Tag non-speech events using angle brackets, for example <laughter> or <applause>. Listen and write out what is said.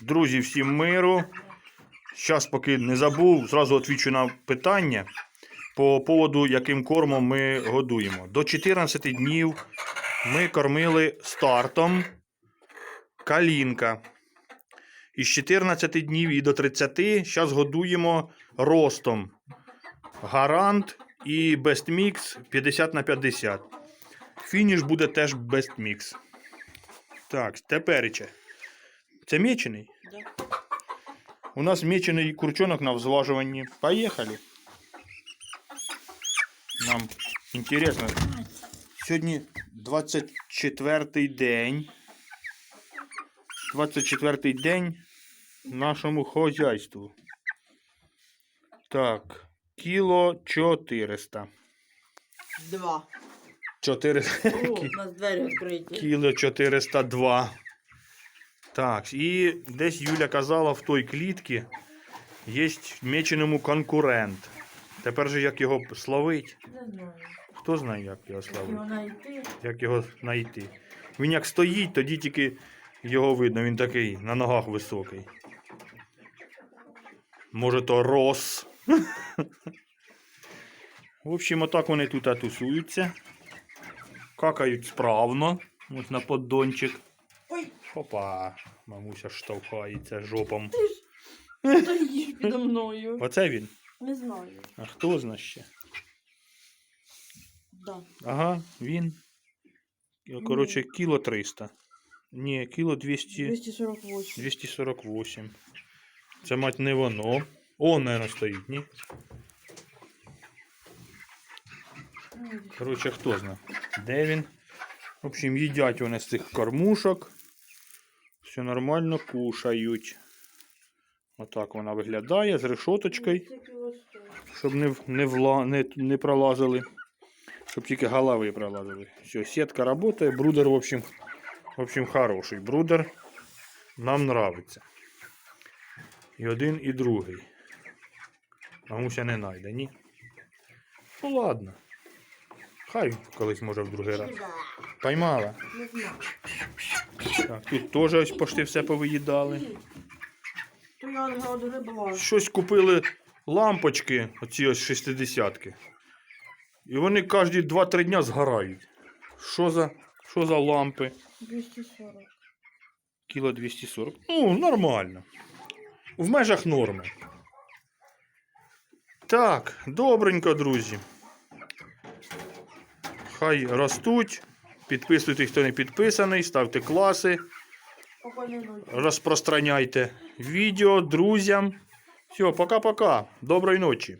Друзі, всім миру. Зараз, поки не забув, зразу відповідаю на питання по поводу, яким кормом ми годуємо. До 14 днів ми кормили стартом калінка. Із 14 днів і до 30 зараз годуємо ростом. Гарант і Mix 50 на 50. Фініш буде теж Mix. Так, теперече. Це мечений? Да. У нас мечений курчонок на взважуванні. Поїхали. Нам інтересно. Сьогодні 24-й день. 24-й день нашому хозяйству. Так, кіло 400. Два. 400. О, у нас двері відкриті. Кіло 402. Так, і десь Юля казала, в той клітці є меченому конкурент. Тепер же як його словить? Не знаю. Хто знає, як його Як його знайти? Як його знайти? Він як стоїть, тоді тільки його видно, він такий на ногах високий. Може, то рос. <laughs> В общем, отак вони тут тусуються. Какають справно. Ось на поддончик. Опа, мамуся штовхається жопом. стоїть підо мною. Оце він. Не знаю. А хто зна ще? Да. Ага, він. Коротше, кіло 300. Ні, кіло 200, 248. 248. Це мать не воно. О, наверное, стоїть, ні? Коротше, хто зна. Де він? В общем, їдять вони з цих кормушок. Все нормально кушають. Отак вона виглядає з решоточкою. Це. Щоб не, не, вла, не, не пролазили. Щоб тільки голови пролазили. Все, сетка работает. Брудер, в общем, в общем, хороший. Брудер нам нравиться. І один, і другий. Мамуся не найде, ні? Ну ладно. Хай колись може в другий раз. Поймала. Так, тут теж ось почти все повиїдали. То я не одгребла. Щось купили лампочки, оці ось шестидесятки. І вони кожні 2-3 дня згорають. Що за, що за лампи? 240. Кіло 240. Ну, нормально. В межах норми. Так, добренько, друзі. Хай ростуть. Підписуйтесь, хто не підписаний, ставте класи, розпространяйте відео друзям. Все, пока-пока. Доброї ночі.